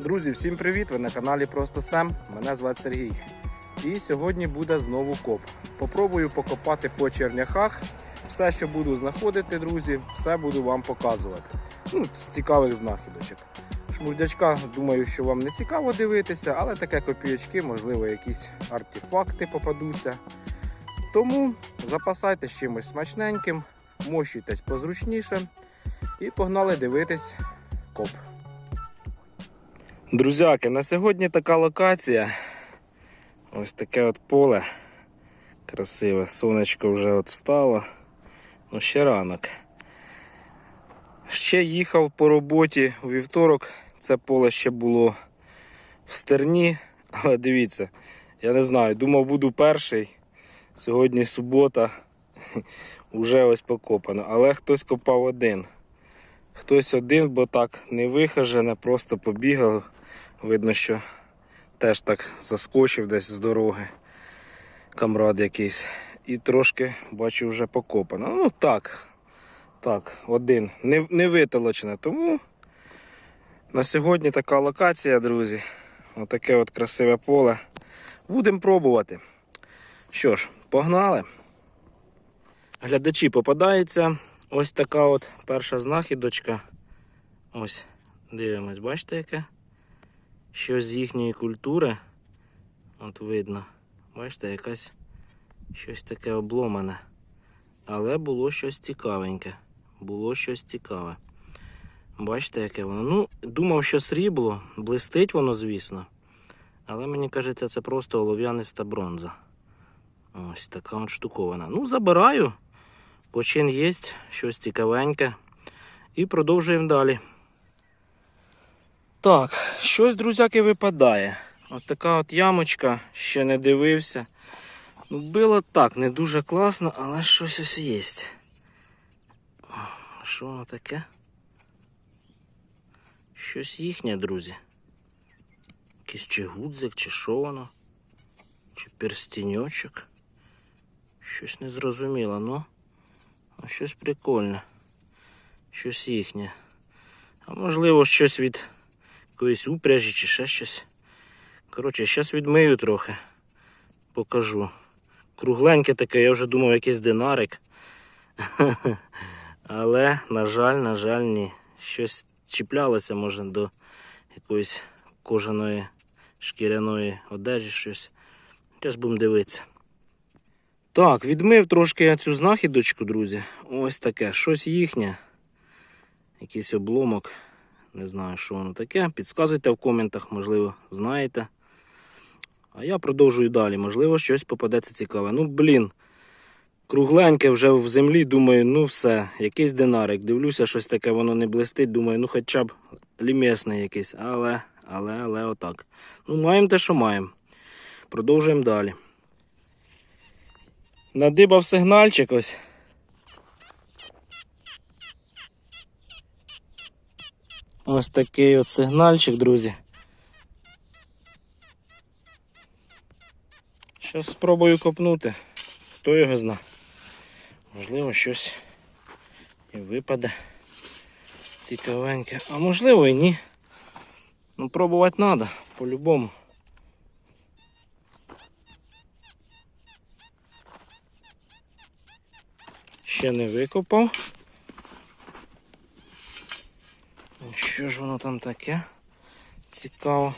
Друзі, всім привіт! Ви на каналі Просто Сем. Мене звати Сергій. І сьогодні буде знову коп. Попробую покопати по черняхах. Все, що буду знаходити, друзі, все буду вам показувати. Ну, з цікавих знахідочок. Шмурдячка, думаю, що вам не цікаво дивитися, але таке копійочки, можливо, якісь артефакти попадуться. Тому запасайтесь чимось смачненьким, мощуйтесь позручніше і погнали дивитись коп. Друзяки, на сьогодні така локація. Ось таке от поле. Красиве. Сонечко вже от встало. Ну, ще ранок. Ще їхав по роботі у вівторок. Це поле ще було в стерні. Але дивіться, я не знаю, думав, буду перший. Сьогодні субота. Уже ось покопано. Але хтось копав один. Хтось один, бо так не вихажене, просто побігав. Видно, що теж так заскочив десь з дороги. Камрад якийсь. І трошки бачу вже покопано. Ну так. Так, один. Не, не витолочене. Тому на сьогодні така локація, друзі. Отаке от красиве поле. Будемо пробувати. Що ж, погнали. Глядачі попадається. Ось така от перша знахідочка. Ось, дивимось, бачите яке? Щось з їхньої культури. От видно. Бачите, якась щось таке обломане. Але було щось цікавеньке. Було щось цікаве. Бачите, яке воно. Ну, думав, що срібло, блистить воно, звісно. Але мені кажеться, це просто олов'яниста бронза. Ось така от штуковина. Ну, забираю. Почин є, щось цікавеньке. І продовжуємо далі. Так, щось, друзяки, випадає. От така от ямочка, ще не дивився. Ну, було так, не дуже класно, але щось ось є. Що воно таке? Щось їхнє, друзі. Якийсь чи гудзик, чи що воно? Чи перстіньочок. Щось незрозуміло, ну. А щось прикольне. Щось їхнє. А можливо, щось від якоїсь упряжі чи ще щось. Коротше, зараз відмию трохи. Покажу. Кругленьке таке, я вже думав, якийсь динарик. Але, на жаль, на жаль, ні. Щось чіплялося, може, до якоїсь кожаної шкіряної одежі, щось. Зараз будемо дивитися. Так, відмив трошки цю знахідочку, друзі. Ось таке, щось їхнє. Якийсь обломок. Не знаю, що воно таке. Підказуйте в коментах, можливо, знаєте. А я продовжую далі. Можливо, щось попадеться цікаве. Ну, блін. Кругленьке вже в землі, думаю, ну все, якийсь динарик. Дивлюся, щось таке, воно не блистить. Думаю, ну хоча б лімесний якийсь. Але, але, але отак. Ну, маємо те, що маємо. Продовжуємо далі. Надибав сигнальчик ось. Ось такий от сигнальчик, друзі. Зараз спробую копнути. Хто його зна. Можливо, щось і випаде цікавеньке. А можливо і ні. Ну, пробувати треба, по-любому. Ще не викопав. Що ж воно там таке? Цікаво.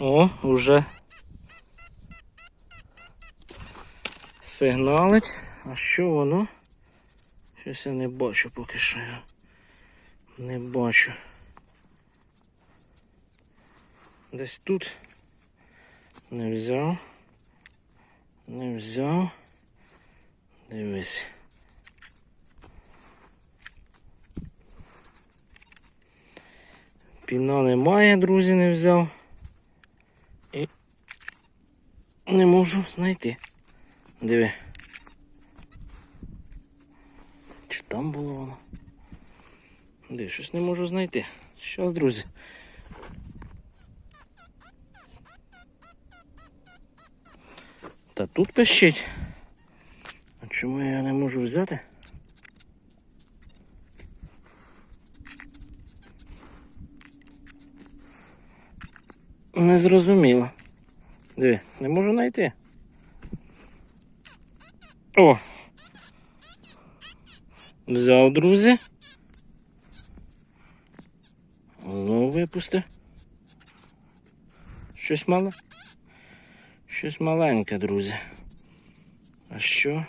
О, уже сигналить. А що воно? Щось я не бачу поки що. Я не бачу. Десь тут не взяв. Не взяв. Дивись. Піна немає, друзі, не взяв. І не можу знайти. Диви. Чи там було воно? Де, щось не можу знайти. Щас, друзі. Та тут пищить. Чому я не можу взяти? Не зрозуміло. Диві, не можу знайти. О! Взяв, друзі. Знову випусти. Щось мале? Щось маленьке, друзі. А що?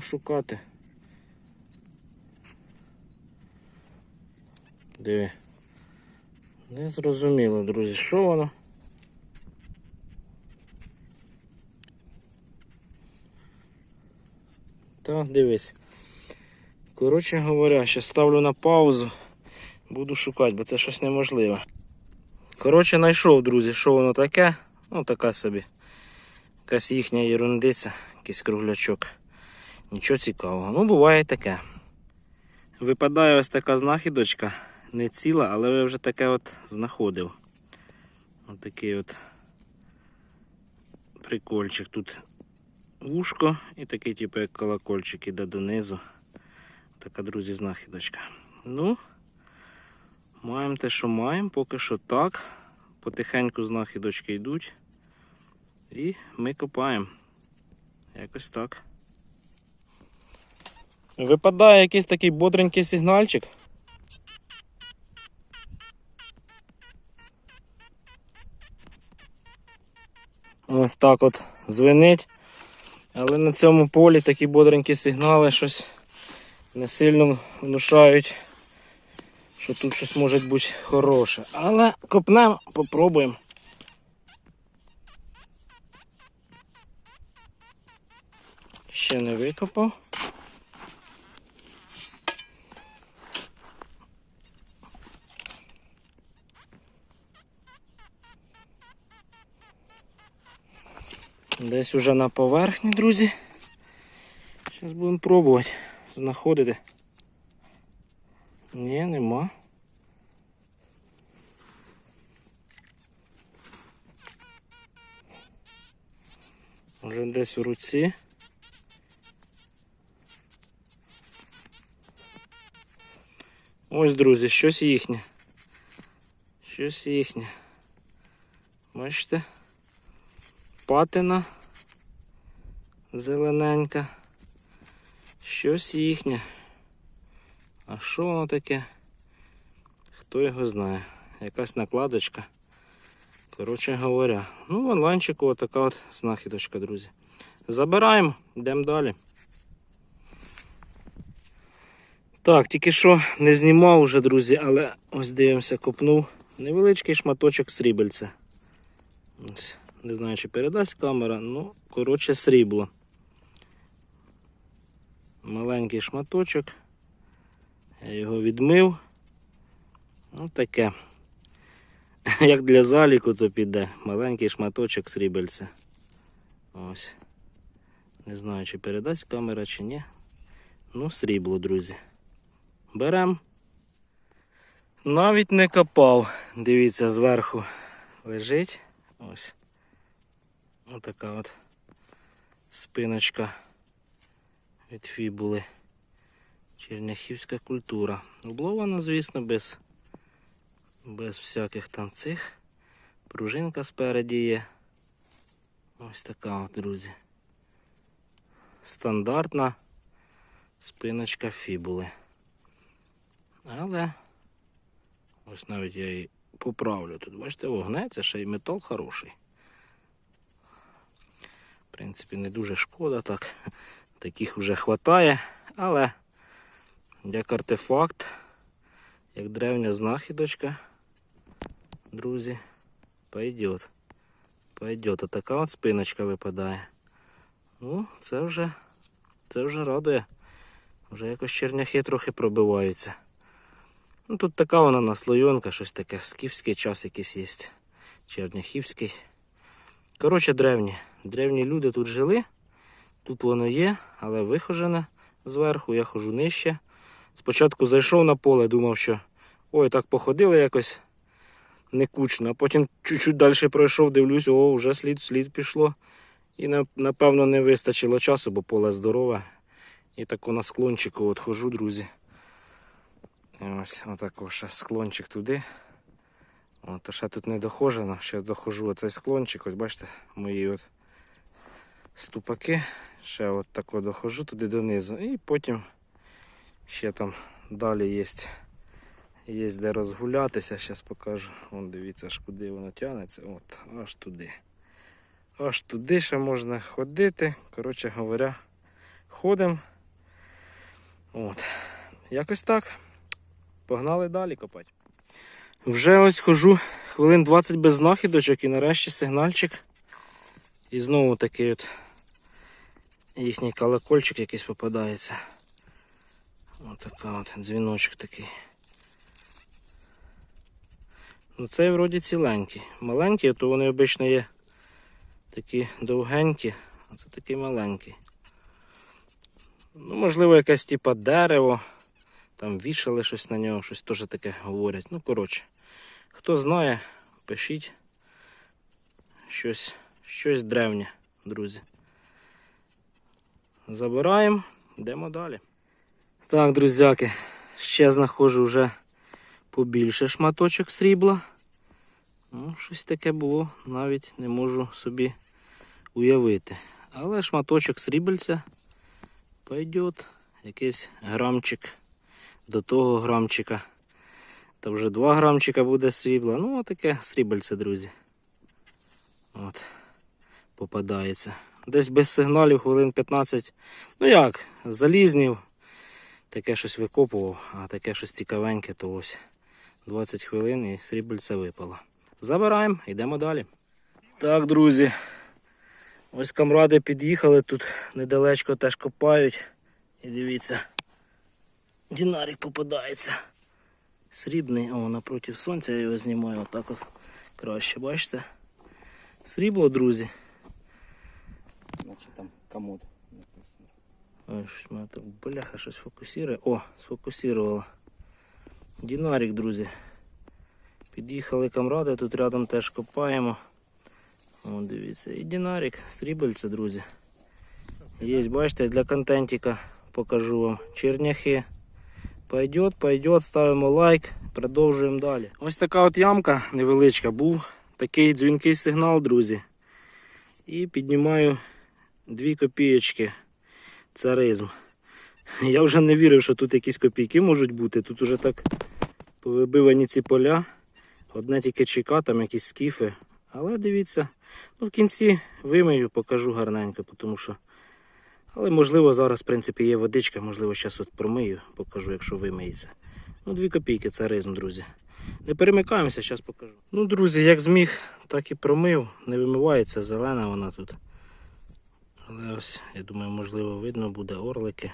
Шукати. Диви. Не зрозуміло, друзі, що воно? Та дивись. Коротше говоря, ще ставлю на паузу. Буду шукати, бо це щось неможливе. Коротше, знайшов, друзі, що воно таке. Ну, така собі. Якась їхня ерундиця, якийсь круглячок. Нічого цікавого. Ну, буває таке. Випадає ось така знахідочка. Не ціла, але я вже таке от знаходив. Ось такий от прикольчик. Тут вушко і такий, типу, як колокольчик іде донизу. Така, друзі, знахідочка. Ну, маємо те, що маємо, поки що так. Потихеньку знахідочки йдуть. І ми копаємо. Якось так. Випадає якийсь такий бодренький сигнальчик. Ось так от звенить. Але на цьому полі такі бодренькі сигнали щось не сильно внушають, що тут щось може бути хороше. Але копнемо, попробуємо. Ще не викопав. Десь уже на поверхні, друзі. Зараз будемо пробувати знаходити. Ні, нема. Вже десь у руці. Ось, друзі, щось їхнє. Щось їхнє. Бачите? Патина зелененька. Щось їхнє. А що воно таке? Хто його знає? Якась накладочка. Коротше говоря. Ну, в онлайнчику отака от знахідочка, друзі. Забираємо, йдемо далі. Так, тільки що не знімав уже, друзі, але ось дивимося, копнув. Невеличкий шматочок срібельця. Ось. Не знаю, чи передасть камера, ну, коротше, срібло. Маленький шматочок. Я його відмив. Ну таке. Як для заліку, то піде. Маленький шматочок срібельця. Ось. Не знаю, чи передасть камера, чи ні. Ну, срібло, друзі. Берем. Навіть не копав. Дивіться, зверху лежить. Ось. Отака от спиночка від фібули. Черняхівська культура. Облована, звісно, без, без всяких там цих. Пружинка спереді є. Ось така от, друзі. Стандартна спиночка фібули. Але ось навіть я її поправлю тут. Бачите, вогнеться, ще й метал хороший. Принципі, не дуже шкода так. Таких вже хватає, але як артефакт, як древня знахідочка, друзі, пойдет. Пойдет. Отака от спиночка випадає. Ну, це вже, це вже радує. Вже якось черняхи трохи пробиваються. Ну, тут така вона наслойонка, щось таке, скіфський час якийсь є. Черняхівський. Коротше, древні. Древні люди тут жили. Тут воно є, але вихожене зверху, я хожу нижче. Спочатку зайшов на поле, думав, що ой, так походили якось не кучно, а потім чуть-чуть далі пройшов, дивлюсь, о, вже слід слід пішло. І напевно не вистачило часу, бо поле здорове. І тако на склончику от хожу, друзі. Ось отако ще склончик туди. От, то ще тут не дохожено, ще дохожу оцей склончик, ось бачите, мої от ступаки. Ще от тако дохожу туди донизу. І потім ще там далі є. Є де розгулятися, зараз покажу. Вон дивіться, аж куди воно тягнеться. От, аж туди. Аж туди ще можна ходити. Коротше говоря, ходимо. От. Якось так. Погнали далі копати. Вже ось хожу хвилин 20 без знахідочок і нарешті сигнальчик. І знову такий от їхній колокольчик якийсь попадається. Ось така от дзвіночок такий. Ну цей вроді ціленький. Маленький, то вони обично є такі довгенькі, а це такий маленький. Ну, можливо, якесь типа дерево. Там вішали щось на нього, щось теж таке говорять. Ну, коротше, хто знає, пишіть щось, щось древнє, друзі. Забираємо, йдемо далі. Так, друзяки, ще знаходжу вже побільше шматочок срібла. Ну, щось таке було, навіть не можу собі уявити. Але шматочок срібельця пойдет. Якийсь грамчик до того грамчика. Та вже 2 грамчика буде срібла. Ну, таке срібельце, друзі. От, попадається. Десь без сигналів хвилин 15. Ну як, залізнів. Таке щось викопував, а таке щось цікавеньке, то ось 20 хвилин і срібельце випало. Забираємо, йдемо далі. Так, друзі. Ось камради під'їхали, тут недалечко теж копають. І дивіться, динарик попадається. Срібний, о, напроти сонця я його знімаю, отак от краще, бачите? Срібло, друзі. Значить там комод написано. Ой, щось мене бляха щось фокусує. О, сфокусувало. Динарик, друзі. Під'їхали камради, тут рядом теж копаємо. О, дивіться. І динарик, срібельце, друзі. Є, бачите, для контентика покажу вам. Черняхи. Пойдет, пойдет, ставимо лайк, продовжуємо далі. Ось така от ямка невеличка. Був такий дзвінкий сигнал, друзі. І піднімаю 2 копієчки царизм. Я вже не вірив, що тут якісь копійки можуть бути. Тут уже так повибивані ці поля. Одне тільки чека, там якісь скіфи. Але дивіться, ну в кінці вимию, покажу гарненько, тому що. Але можливо зараз, в принципі, є водичка, можливо, зараз от промию, покажу, якщо вимиється. Ну, дві копійки царизм, друзі. Не перемикаємося, зараз покажу. Ну, друзі, як зміг, так і промив. Не вимивається, зелена вона тут. Але ось, я думаю, можливо, видно буде орлики.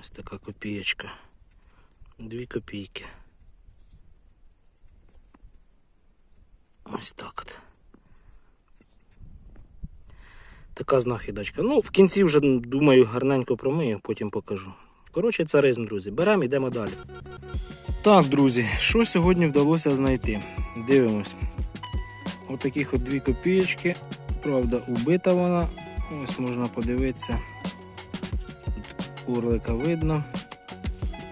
Ось така копієчка. Дві копійки. Ось так от. Така знахідочка. Ну, в кінці вже, думаю, гарненько промию, потім покажу. Коротше, царизм, друзі. Беремо, йдемо далі. Так, друзі, що сьогодні вдалося знайти? Дивимось. Ось таких от дві копієчки. Правда, убита вона. Ось можна подивитися. Тут орлика видно.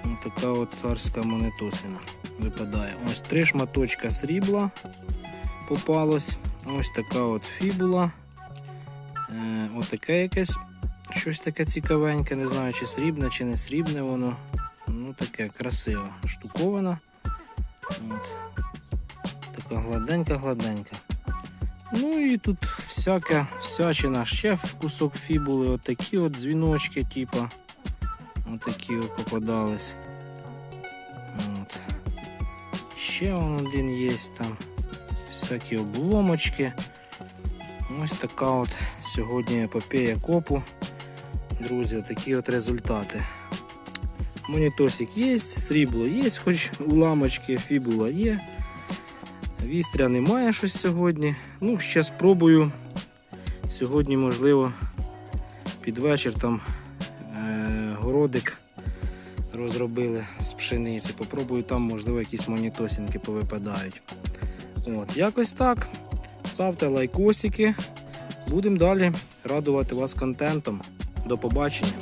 Ось така от царська монетосина випадає. Ось три шматочка срібла попалось. Ось така от фібула. Е, отаке якесь щось таке цікавеньке, не знаю, чи срібне, чи не срібне воно. Ну таке красива штуковина. От. Така гладенька-гладенька. Ну і тут всяка всячина, ще кусок фібули, отакі от дзвіночки, типа. Отакі от попадались. От. Ще вон один є там. Всякі обломочки. Ось така от сьогодні епопея копу. Друзі, такі от результати. Монітосик є, срібло є, хоч уламочки, фібула є. Вістря немає щось сьогодні. Ну, ще спробую. Сьогодні, можливо, під вечір там е- городик розробили з пшениці. Попробую там, можливо, якісь монітосинки повипадають. От, якось так. Ставте лайкосики, Будемо далі радувати вас контентом. До побачення.